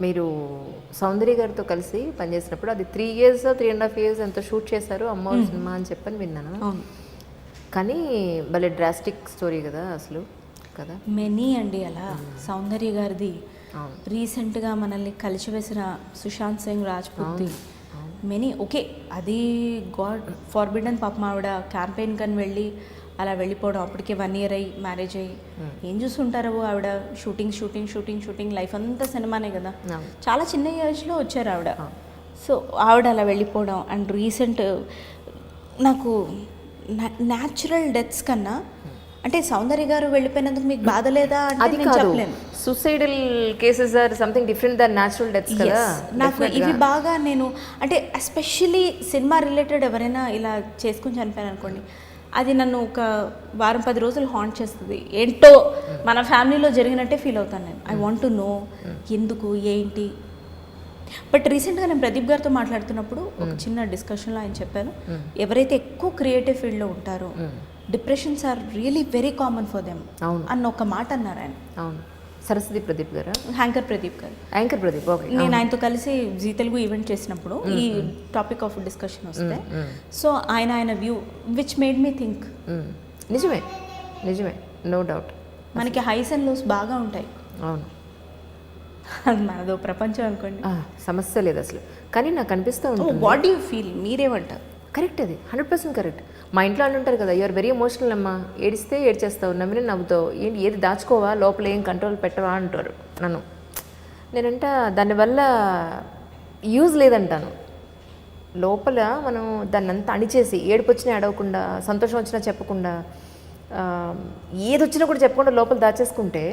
మీరు సౌందర్య గారితో కలిసి పనిచేసినప్పుడు అది three years three and half years ఎంతో షూట్ చేశారు. అమ్మ సినిమా అని చెప్పని విన్నాను. కానీ భలే డ్రాస్టిక్ స్టోరీ కదా అసలు కదా? మెనీ అండి అలా. సౌందర్య గారిది. రీసెంట్గా మనల్ని కలిసివేసిన సుశాంత్ సింగ్ రాజ్పూత్ది మెనీ ఓకే అది గాడ్ ఫార్బిడన్ పాపం ఆవిడ క్యాంపెయిన్ కని వెళ్ళి అలా వెళ్ళిపోవడం. అప్పటికే వన్ ఇయర్ అయ్యి మ్యారేజ్ అయ్యి. ఏం చూస్తుంటారు ఆవిడ? Shooting shooting shooting shooting life అంతా సినిమానే కదా. అవును. చాలా చిన్న ఏజ్లో వచ్చారు ఆవిడ. సో ఆవిడ అలా వెళ్ళిపోవడం అండ్ రీసెంట్ నాకు న్యాచురల్ డెత్స్ కన్నా అంటే సౌందర్య గారు వెళ్ళిపోయినందుకు మీకు బాధ లేదా అది చెప్పలేను. Suicidal cases or something different than natural deaths కదా. నాకు ఇవి బాగా నేను అంటే ఎస్పెషల్లీ సినిమా రిలేటెడ్ ఎవరైనా ఇలా చేసుకుని చనిపోయారు అనుకోండి అది నన్ను ఒక వారం పది రోజులు హాంట్ చేస్తుంది. ఏంటో మన ఫ్యామిలీలో జరిగినట్టే ఫీల్ అవుతాను నేను. ఐ వాంట్ టు నో ఎందుకు ఏంటి? బట్ రీసెంట్గా నేను ప్రదీప్ గారితో మాట్లాడుతున్నప్పుడు ఒక చిన్న డిస్కషన్లో ఆయన చెప్పాను ఎవరైతే ఎక్కువ క్రియేటివ్ ఫీల్డ్లో ఉంటారో depressions are really very common for them. అన్న ఒక మాట అన్నారు ఆయన. అవును. సరస్వతి ప్రదీప్ గారా? హ్యాంకర్ ప్రదీప్ గారు. యాంకర్ ప్రదీప్ ఓకే నేను ఆయనతో కలిసి జీ తెలుగు ఈవెంట్ చేసినప్పుడు ఈ టాపిక్ ఆఫ్ డిస్కషన్ వస్తే సో ఆయన ఆయన view which made me think నిజమే నిజమే నో డౌట్ మనకి హైస్ అండ్ లోస్ బాగా ఉంటాయి. అవును. మనదో ప్రపంచం అనుకోండి. సమస్య లేదు అసలు. కానీ నాకు అనిపిస్తూ ఉంటుంది. వాట్ యూ ఫీల్ మీరేమంటారు? కరెక్ట్ అది హండ్రెడ్ పర్సెంట్ కరెక్ట్ మా ఇంట్లో అంటుంటారు కదా యూఆర్ వెరీ ఎమోషనల్ అమ్మా. ఏడిస్తే ఏడ్చేస్తావు నవ్విన నవ్వుతావు. ఏంటి ఏది దాచుకోవా లోపల ఏం కంట్రోల్ పెట్టవా అంటారు నన్ను. నేనంట దానివల్ల యూజ్ లేదంటాను. లోపల మనం దాన్ని అంతా అణిచేసి ఏడుపు వచ్చినా సంతోషం వచ్చినా చెప్పకుండా ఏది వచ్చినా కూడా చెప్పకుండా లోపల దాచేసుకుంటే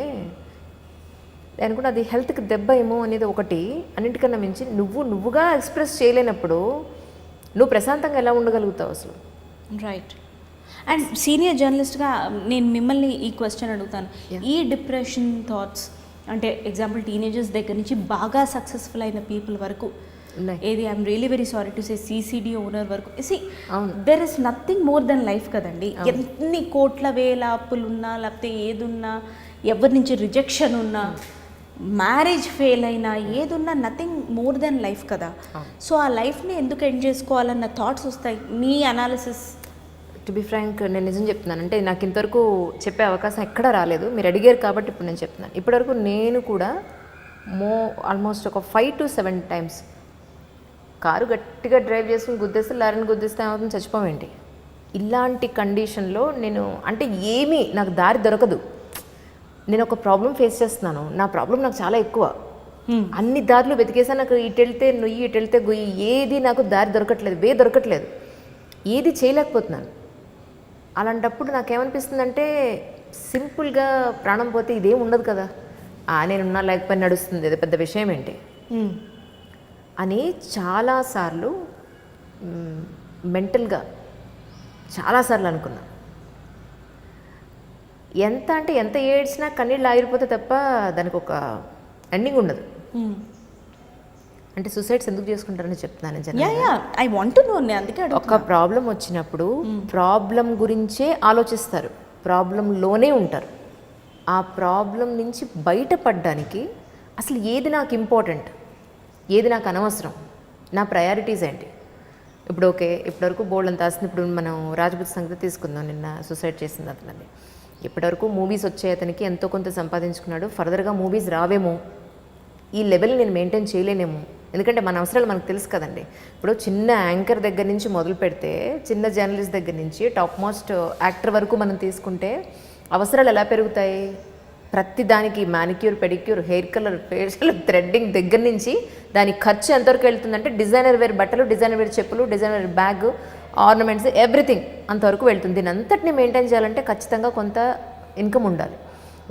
అనుకుంటే అది హెల్త్కి దెబ్బ ఏమో అనేది ఒకటి. అన్నిటికన్నా మించి నువ్వు నువ్వుగా ఎక్స్ప్రెస్ చేయలేనప్పుడు నువ్వు ప్రశాంతంగా ఎలా ఉండగలుగుతావు అసలు? రైట్ అండ్ సీనియర్ జర్నలిస్ట్గా నేను మిమ్మల్ని ఈ క్వశ్చన్ అడుగుతాను. ఈ డిప్రెషన్ థాట్స్ అంటే ఎగ్జాంపుల్ టీనేజర్స్ దగ్గర నుంచి బాగా సక్సెస్ఫుల్ అయిన పీపుల్ వరకు. ఏది I'm really very sorry to say CCD owner వరకు C. There is nothing more than life కదండి. ఎన్ని కోట్ల వేల అప్పులు ఉన్నా లేకపోతే ఏదున్నా ఎవరి నుంచి రిజెక్షన్ ఉన్నా మ్యారేజ్ ఫెయిల్ అయినా ఏదున్నా నథింగ్ మోర్ దెన్ లైఫ్ కదా. సో ఆ లైఫ్ని ఎందుకు ఎండ్ చేసుకోవాలన్న థాట్స్ వస్తాయి. మీ అనాలిసిస్ టు బి ఫ్రాంక్ నేను నిజం చెప్తున్నాను. అంటే నాకు ఇంతవరకు చెప్పే అవకాశం ఎక్కడా రాలేదు. మీరు అడిగారు కాబట్టి ఇప్పుడు నేను చెప్తున్నాను. ఇప్పటివరకు నేను కూడా మో ఆల్మోస్ట్ ఒక five to seven times car గట్టిగా డ్రైవ్ చేసుకుని గుద్దేస్తే లారీని గుద్దేస్తే ఏమవుతుంది? చచ్చిపోవేంటి ఇలాంటి కండిషన్లో నేను అంటే ఏమీ నాకు దారి దొరకదు. నేను ఒక ప్రాబ్లం ఫేస్ చేస్తున్నాను. నా ప్రాబ్లం నాకు చాలా ఎక్కువ. అన్ని దారులు వెతికేసా నాకు ఇటు వెళ్తే నుయ్యి ఇటు వెళ్తే గొయ్యి. ఏది నాకు దారి దొరకట్లేదు వే దొరకట్లేదు. ఏది చేయలేకపోతున్నాను. అలాంటప్పుడు నాకేమనిపిస్తుందంటే సింపుల్గా ప్రాణం పోతే ఇదేం ఉండదు కదా. ఆ నేనున్నా లేకపోయినా నడుస్తుంది. ఇది పెద్ద విషయం ఏంటి? అని చాలాసార్లు మెంటల్గా చాలాసార్లు అనుకున్నా. ఎంత అంటే ఎంత ఏడ్చినా కన్నీళ్ళు ఆగిరిపోతే తప్ప దానికి ఒక ఎండింగ్ ఉండదు. అంటే సూసైడ్స్ ఎందుకు చేసుకుంటారని చెప్తున్నాను ఐ వాంట్ నో అందుకే ఒక ప్రాబ్లం వచ్చినప్పుడు ప్రాబ్లం గురించే ఆలోచిస్తారు. ప్రాబ్లంలోనే ఉంటారు. ఆ ప్రాబ్లం నుంచి బయటపడడానికి అసలు ఏది నాకు ఇంపార్టెంట్ ఏది నాకు అనవసరం? నా ప్రయారిటీస్ ఏంటి? ఇప్పుడు ఓకే ఇప్పటివరకు బోల్డ్ అంత ఇప్పుడు మనం రాజపూత్ సంగతి తీసుకుందాం. నిన్న సూసైడ్ చేసింది అతనది ఇప్పటివరకు మూవీస్ వచ్చే అతనికి ఎంతో కొంత సంపాదించుకున్నాడు. ఫర్దర్గా మూవీస్ రావేమో ఈ లెవెల్ నేను మెయింటైన్ చేయలేనేమో. ఎందుకంటే మన అవసరాలు మనకు తెలుసు కదండి. ఇప్పుడు చిన్న యాంకర్ దగ్గర నుంచి మొదలు పెడితే చిన్న జర్నలిస్ట్ దగ్గర నుంచి టాప్ మోస్ట్ యాక్టర్ వరకు మనం తీసుకుంటే అవసరాలు ఎలా పెరుగుతాయి? ప్రతి దానికి manicure pedicure hair colour facial threading దగ్గర నుంచి దాని ఖర్చు ఎంతవరకు వెళ్తుందంటే డిజైనర్ వేర్ బట్టలు డిజైనర్ వేర్ చెప్పులు designer wear bag ornaments everything అంతవరకు వెళ్తుంది. దీని అంతటిని మెయింటైన్ చేయాలంటే ఖచ్చితంగా కొంత ఇన్కమ్ ఉండాలి.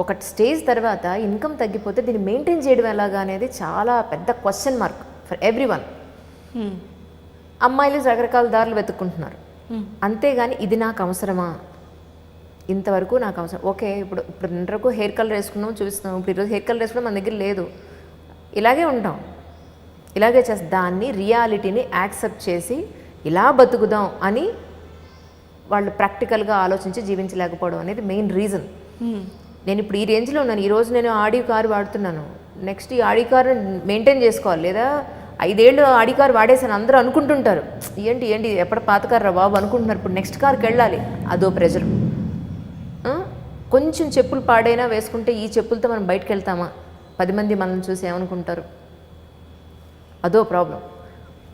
ఒక స్టేజ్ తర్వాత ఇన్కమ్ తగ్గిపోతే దీన్ని మెయింటైన్ చేయడం ఎలాగా అనేది చాలా పెద్ద question mark for everyone అమ్మాయిలు రకరకాల దారులు వెతుక్కుంటున్నారు. అంతేగాని ఇది నాకు అవసరమా? ఇంతవరకు నాకు అవసరం. ఓకే ఇప్పుడు ఇప్పుడు ఇంతవరకు హెయిర్ కలర్ వేసుకున్నాం చూపిస్తున్నాం. ఇప్పుడు ఈరోజు హెయిర్ కలర్ వేసుకున్నాం మన దగ్గర లేదు. ఇలాగే ఉంటాం. ఇలాగే చేస్తాం దాన్ని రియాలిటీని యాక్సెప్ట్ చేసి ఇలా బతుకుదాం అని వాళ్ళు ప్రాక్టికల్గా ఆలోచించి జీవించలేకపోవడం అనేది మెయిన్ రీజన్. నేను ఇప్పుడు ఈ రేంజ్లో ఉన్నాను. ఈరోజు నేను ఆడియో కారు వాడుతున్నాను. నెక్స్ట్ ఈ ఆడి కారు మెయింటైన్ చేసుకోవాలి. లేదా ఐదేళ్ళు ఆడి కారు వాడేసాను అందరూ అనుకుంటుంటారు. ఏంటి ఏంటి ఎప్పటి పాత కారు రా బాబు అనుకుంటున్నారు. ఇప్పుడు నెక్స్ట్ కార్కి వెళ్ళాలి. అదో ప్రెజర్. కొంచెం చెప్పులు పాడైనా వేసుకుంటే ఈ చెప్పులతో మనం బయటకు వెళ్తామా? పది మంది మనల్ని చూసి ఏమనుకుంటారు? అదో ప్రాబ్లం.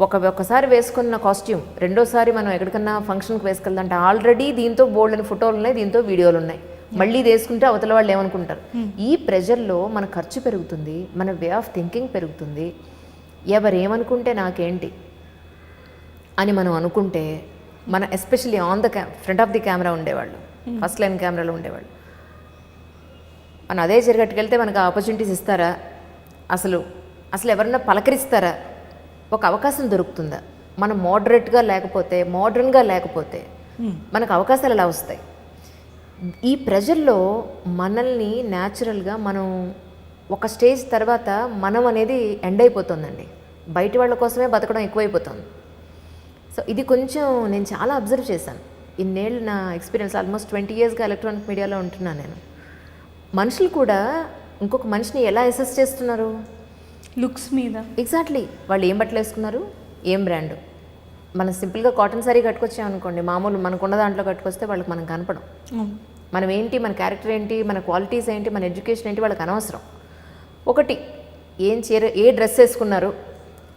ఒక ఒక్కసారి వేసుకున్న కాస్ట్యూమ్ రెండోసారి మనం ఎక్కడికన్నా ఫంక్షన్కి వేసుకెళ్దంటే ఆల్రెడీ దీంతో బోల్డ్ అని ఫోటోలు ఉన్నాయి దీంతో వీడియోలు ఉన్నాయి మళ్ళీ ఇది వేసుకుంటే అవతల వాళ్ళు ఏమనుకుంటారు? ఈ ప్రెజర్లో మన ఖర్చు పెరుగుతుంది మన వే ఆఫ్ థింకింగ్ పెరుగుతుంది. ఎవరు ఏమనుకుంటే నాకేంటి అని మనం అనుకుంటే మన ఎస్పెషల్లీ ఆన్ ద క్యా ఫ్రంట్ ఆఫ్ ది కెమెరా ఉండేవాళ్ళు. ఫస్ట్ లైన్ కెమెరాలో ఉండేవాళ్ళు. మనం అదే జరిగట్టుకెళ్తే మనకు ఆపర్చునిటీస్ ఇస్తారా? అసలు అసలు ఎవరన్నా పలకరిస్తారా? ఒక అవకాశం దొరుకుతుందా. మనం మోడరేట్గా లేకపోతే మోడర్న్గా లేకపోతే మనకు అవకాశాలు ఎలా వస్తాయి? ఈ ప్రెజర్లో మనల్ని న్యాచురల్గా మనం ఒక స్టేజ్ తర్వాత మనం అనేది ఎండ్ అయిపోతుందండి. బయట వాళ్ళ కోసమే బతకడం ఎక్కువైపోతుంది. సో ఇది కొంచెం నేను చాలా అబ్జర్వ్ చేశాను. ఇన్నేళ్ళు నా ఎక్స్పీరియన్స్ ఆల్మోస్ట్ ట్వంటీ ఇయర్స్గా ఎలక్ట్రానిక్ మీడియాలో ఉంటున్నాను నేను. మనుషులు కూడా ఇంకొక మనిషిని ఎలా అసెస్ చేస్తున్నారు? లుక్స్ మీద. ఎగ్జాక్ట్లీ వాళ్ళు ఏం బట్టలు వేసుకున్నారు? ఏం బ్రాండ్ మనం సింపుల్గా కాటన్ సారీ కట్టుకొచ్చాం అనుకోండి మామూలు మనకున్న దాంట్లో కట్టుకొస్తే వాళ్ళకి మనం కనపడం. మనం ఏంటి మన క్యారెక్టర్ ఏంటి మన క్వాలిటీస్ ఏంటి మన ఎడ్యుకేషన్ ఏంటి వాళ్ళకి అనవసరం. ఒకటి ఏం చీర ఏ డ్రెస్ వేసుకున్నారు?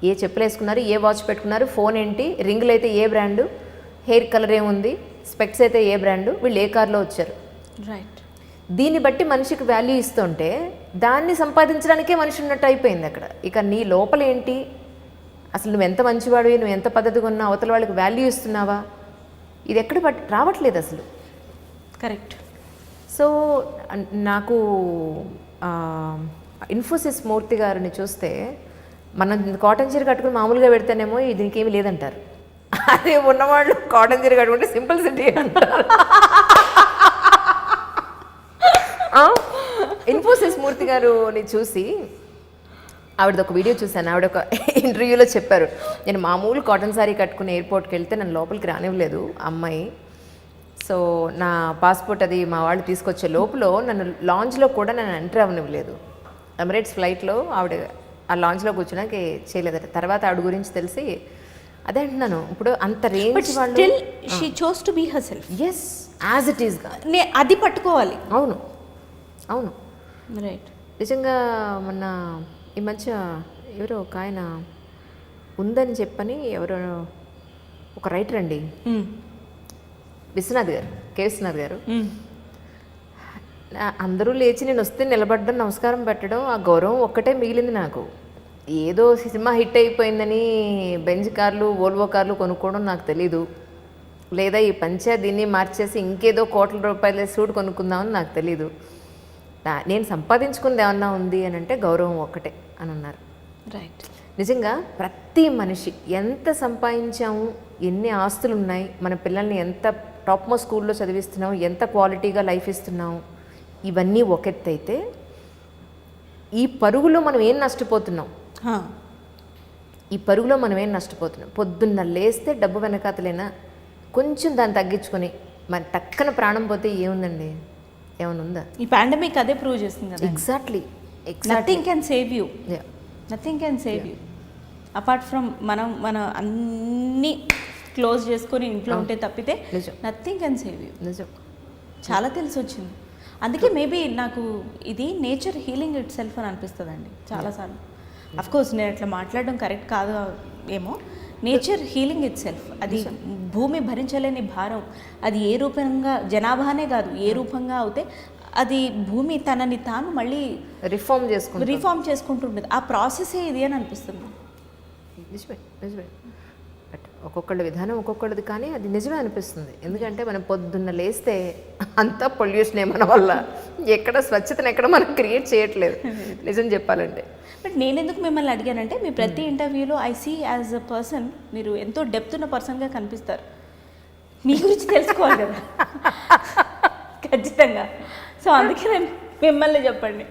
ఏ చెప్పులు వేసుకున్నారు? ఏ వాచ్ పెట్టుకున్నారు? ఫోన్ ఏంటి? రింగులు అయితే ఏ బ్రాండు హెయిర్ కలర్ ఏముంది? స్పెక్స్ అయితే ఏ బ్రాండు వీళ్ళు ఏ కార్లో వచ్చారు? రైట్ దీన్ని బట్టి మనిషికి వాల్యూ ఇస్తుంటే దాన్ని సంపాదించడానికే మనిషి ఉన్నట్టు అయిపోయింది అక్కడ. ఇక నీ లోపల ఏంటి? అసలు నువ్వు ఎంత మంచివాడివి నువ్వు ఎంత పద్ధతిగా ఉన్నావు అవతల వాళ్ళకి వాల్యూ ఇస్తున్నావా? ఇది ఎక్కడ పట్టి రావట్లేదు అసలు. కరెక్ట్ సో నాకు ఇన్ఫోసిస్ మూర్తి గారిని చూస్తే మనం కాటన్ చీర కట్టుకుని మామూలుగా పెడితేనేమో దీనికి ఏమీ లేదంటారు. అదే ఉన్నవాళ్ళు కాటన్ చీర కట్టుకుంటే సింపుల్ సిటీ అంటారు. ఇన్ఫోసిస్ మూర్తి గారుని చూసి ఆవిడది ఒక వీడియో చూశాను. ఆవిడ ఒక ఇంటర్వ్యూలో చెప్పారు. నేను మామూలు కాటన్ సారీ కట్టుకుని ఎయిర్పోర్ట్కి వెళ్తే నన్ను లోపలికి రానివ్వలేదు అమ్మాయి. సో నా పాస్పోర్ట్ అది మా వాళ్ళు తీసుకొచ్చే లోపల నన్ను లాంచ్లో కూడా నన్ను ఎంటర్ అవ్వనివ్వలేదు. ఎమిరేట్స్ ఫ్లైట్లో ఆవిడ ఆ లాంచ్లో కూర్చున్నాక చేయలేదట. తర్వాత ఆవిడ గురించి తెలిసి అదే అంటున్నాను. ఇప్పుడు అంత రేంజ్ వాళ్ళు she chose to be herself as as it ఈస్గా అది పట్టుకోవాలి. అవును. అవును. రైట్ నిజంగా మొన్న ఈ మధ్య ఎవరో ఒక ఆయన ఉందని చెప్పని ఎవరో ఒక రైటర్ అండి. విశ్వనాథ్ గారు కే. విశ్వనాథ్ గారు. నా- అందరూ లేచి నేను వస్తే నిలబడడం నమస్కారం పెట్టడం ఆ గౌరవం ఒక్కటే మిగిలింది నాకు. ఏదో సినిమా హిట్ అయిపోయిందని బెంజ్ కార్లు ఓల్వో కార్లు కొనుక్కోవడం నాకు తెలీదు. లేదా ఈ పంచా దీన్ని మార్చేసి ఇంకేదో కోట్ల రూపాయల సూట్ కొనుక్కుందామని నాకు తెలీదు. నేను సంపాదించుకుంది ఏమన్నా ఉంది అని అంటే గౌరవం ఒక్కటే అని అన్నారు. రైట్ నిజంగా ప్రతి మనిషి ఎంత సంపాదించాము ఎన్ని ఆస్తులు ఉన్నాయి మన పిల్లల్ని ఎంత టాప్ మోస్ట్ స్కూల్లో చదివిస్తున్నాం ఎంత క్వాలిటీగా లైఫ్ ఇస్తున్నాం ఇవన్నీ ఒక ఎత్తు అయితే ఈ పరుగులో మనం ఏం నష్టపోతున్నాం? ఈ పరుగులో మనం ఏం నష్టపోతున్నాం? పొద్దున్న లేస్తే డబ్బు వెనకాతలేనా? కొంచెం దాన్ని తగ్గించుకొని మరి టక్కన ప్రాణం పోతే ఏముందండి? ఏమైనా ఉందా? ఈ పాండమిక్ అదే ప్రూవ్ చేస్తుంది కదా. Exactly nothing can save you nothing can save you apart from మనం మన అన్ని క్లోజ్ చేసుకొని ఇంట్లో ఉంటే తప్పితే. నథింగ్ కెన్ సేవ్ యూ నిజం. చాలా తెలిసి వచ్చింది అందుకే మేబీ నాకు ఇది నేచర్ హీలింగ్ ఇట్ సెల్ఫ్ అని అనిపిస్తుందండి చాలాసార్లు అఫ్ కోర్స్ నేను అట్లా మాట్లాడడం కరెక్ట్ కాదు ఏమో. నేచర్ హీలింగ్ ఇట్ సెల్ఫ్ అది భూమి భరించలేని భారం. అది ఏ రూపంగా జనాభానే కాదు ఏ రూపంగా అవుతే అది భూమి తనని తాను మళ్ళీ రిఫార్మ్ చేసుకుంటాం రిఫార్మ్ చేసుకుంటుంటుంది. ఆ ప్రాసెసే ఇది అని అనిపిస్తుంది. నిజమే నిజమే. బట్ ఒక్కొక్కళ్ళ విధానం ఒక్కొక్కళ్ళది కానీ అది నిజమే అనిపిస్తుంది. ఎందుకంటే మనం పొద్దున్న లేస్తే అంతా పొల్యూషనే మన వల్ల. ఎక్కడ స్వచ్ఛతను ఎక్కడ మనం క్రియేట్ చేయట్లేదు. నిజం చెప్పాలంటే. బట్ నేను ఎందుకు మిమ్మల్ని అడిగానంటే మీ ప్రతి ఇంటర్వ్యూలో I see as a person మీరు ఎంతో డెప్త్ ఉన్న పర్సన్గా కనిపిస్తారు. మీ గురించి తెలుసుకోవాలి కదా. ఖచ్చితంగా. సో అందుకే నేను మిమ్మల్ని చెప్పండి.